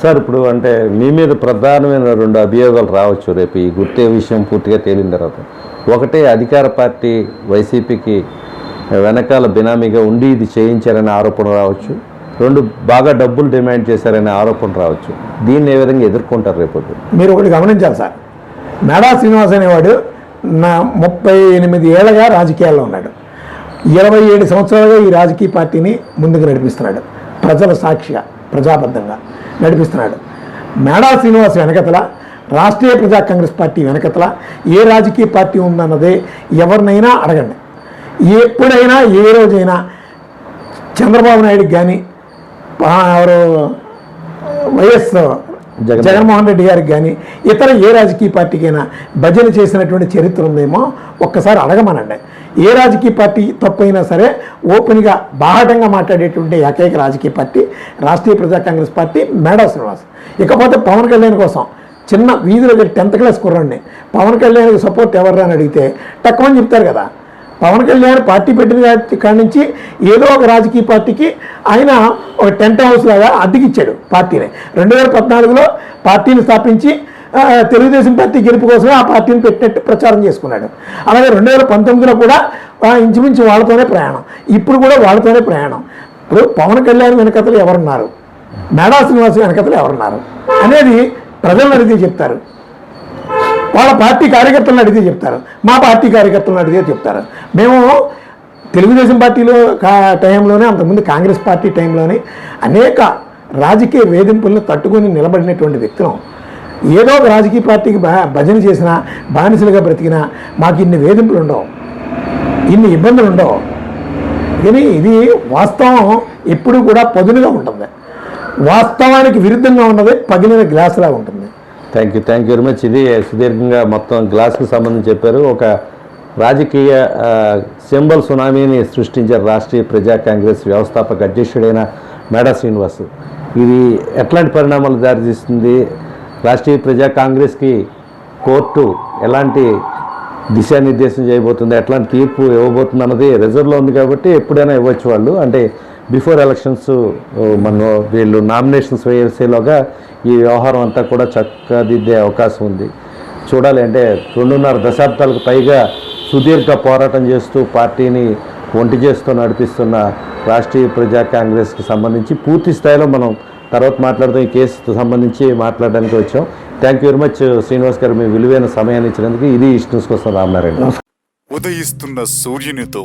Sir ఇప్పుడు అంటే మీ మీద ప్రధానమైన రెండు అభియోగాలు రావచ్చు రేపు. ఈ గుర్తే విషయం పూర్తిగా తేలిన తర్వాత. ఒకటే అధికార పార్టీ వైసీపీకి వెనకాల బినామీగా ఉండి ఇది చేయించారనే ఆరోపణ రావచ్చు. రెండు బాగా డబ్బులు డిమాండ్ చేశారనే ఆరోపణ రావచ్చు. దీన్ని ఏ విధంగా ఎదుర్కొంటారు రేపు మీరు ఒకటి గమనించాలి సార్. మేడా శ్రీనివాస్ అనేవాడు నా ముప్పై ఎనిమిది ఏళ్ళగా రాజకీయాల్లో ఉన్నాడు. ఇరవై ఏడు సంవత్సరాలుగా ఈ రాజకీయ పార్టీని ముందుకు నడిపిస్తున్నాడు. ప్రజల సాక్షిగా ప్రజాబద్ధంగా నడిపిస్తున్నాడు. మేడా శ్రీనివాస్ వెనకతల రాష్ట్రీయ ప్రజా కాంగ్రెస్ పార్టీ వెనకతల ఏ రాజకీయ పార్టీ ఉందన్నదే ఎవరినైనా అడగండి. ఎప్పుడైనా ఏ రోజైనా చంద్రబాబు నాయుడు కానీ ఎవరు వైఎస్ జగన్మోహన్ రెడ్డి గారికి కానీ ఇతర ఏ రాజకీయ పార్టీకైనా భజన చేసినటువంటి చరిత్ర ఉందేమో ఒక్కసారి అడగమనండి. ఏ రాజకీయ పార్టీ తప్పైనా సరే ఓపెన్గా బాహటంగా మాట్లాడేటువంటి ఏకైక రాజకీయ పార్టీ రాష్ట్రీయ ప్రజా కాంగ్రెస్ పార్టీ మేడా శ్రీనివాస్. ఇకపోతే పవన్ కళ్యాణ్ కోసం చిన్న వీధిలో టెన్త్ క్లాస్ కుర్రండి పవన్ కళ్యాణ్కి సపోర్ట్ ఎవరు అని అడిగితే తక్కువ చెప్తారు కదా. పవన్ కళ్యాణ్ పార్టీ పెట్టిన కాడి- నుంచి ఏదో ఒక రాజకీయ పార్టీకి ఆయన ఒక టెంట్ హౌస్ లాగా అద్దెకిచ్చాడు పార్టీని. రెండు వేల పద్నాలుగులో పార్టీని స్థాపించి తెలుగుదేశం పార్టీ గెలుపు కోసమే ఆ పార్టీని పెట్టినట్టు ప్రచారం చేసుకున్నాడు. అలాగే రెండు వేల పంతొమ్మిదిలో కూడా ఇంచుమించు వాళ్ళతోనే ప్రయాణం. ఇప్పుడు కూడా వాళ్ళతోనే ప్రయాణం. ఇప్పుడు పవన్ కళ్యాణ్ వెనకతలు ఎవరున్నారు? మేడా శ్రీనివాస్ వెనకతలు ఎవరున్నారు? అనేది ప్రజలను అడిగితే చెప్తారు. వాళ్ళ పార్టీ కార్యకర్తలను అడిగితే చెప్తారు. మా పార్టీ కార్యకర్తలను అడిగితే చెప్తారు. మేము తెలుగుదేశం పార్టీలో కా టైంలోనే అంతకుముందు కాంగ్రెస్ పార్టీ టైంలోనే అనేక రాజకీయ వేధింపులను తట్టుకొని నిలబడినటువంటి వ్యక్తులం. ఏదో ఒక రాజకీయ పార్టీకి భజన చేసినా బానిసలుగా బ్రతికినా మాకు ఇన్ని వేధింపులు ఉండవు. ఇన్ని ఇబ్బందులు ఉండవు. కానీ ఇది వాస్తవం ఎప్పుడూ కూడా పదునుగా ఉంటుంది. వాస్తవానికి విరుద్ధంగా ఉన్నది పగిలిన గ్లాసులా ఉంటుంది. Thank you thank you very much. ఇది సుదీర్ఘంగా మొత్తం గ్లాస్కి సంబంధించి చెప్పారు. ఒక రాజకీయ సింబల్ సునామీని సృష్టించారు రాష్ట్రీయ ప్రజా కాంగ్రెస్ వ్యవస్థాపక అధ్యక్షుడైన మేడా శ్రీనివాస్. ఇది ఎట్లాంటి పరిణామాలు దారితీస్తుంది? రాష్ట్రీయ ప్రజా కాంగ్రెస్కి కోర్టు ఎలాంటి దిశానిర్దేశం చేయబోతుంది? ఎట్లాంటి తీర్పు ఇవ్వబోతుంది అన్నది రిజర్వ్లో ఉంది కాబట్టి ఎప్పుడైనా ఇవ్వచ్చు వాళ్ళు. అంటే బిఫోర్ ఎలక్షన్స్ uh, మన వీళ్ళు నామినేషన్స్ వేసేలోగా ఈ వ్యవహారం అంతా కూడా చక్కదిద్దే అవకాశం ఉంది. చూడాలి అంటే రెండున్నర దశాబ్దాలకు పైగా సుదీర్ఘ పోరాటం చేస్తూ పార్టీని ఒంటి చేస్తూ నడిపిస్తున్న రాష్ట్రీయ ప్రజా కాంగ్రెస్కి సంబంధించి పూర్తి స్థాయిలో మనం తర్వాత మాట్లాడుతాం ఈ కేసు సంబంధించి మాట్లాడడానికి వచ్చాం. Thank you very much Srinivas గారు మీ విలువైన సమయాన్ని ఇచ్చినందుకు. ఇది ఇష్టం కోసం రామనారాయణ. ఉదయిస్తున్న సూర్యునితో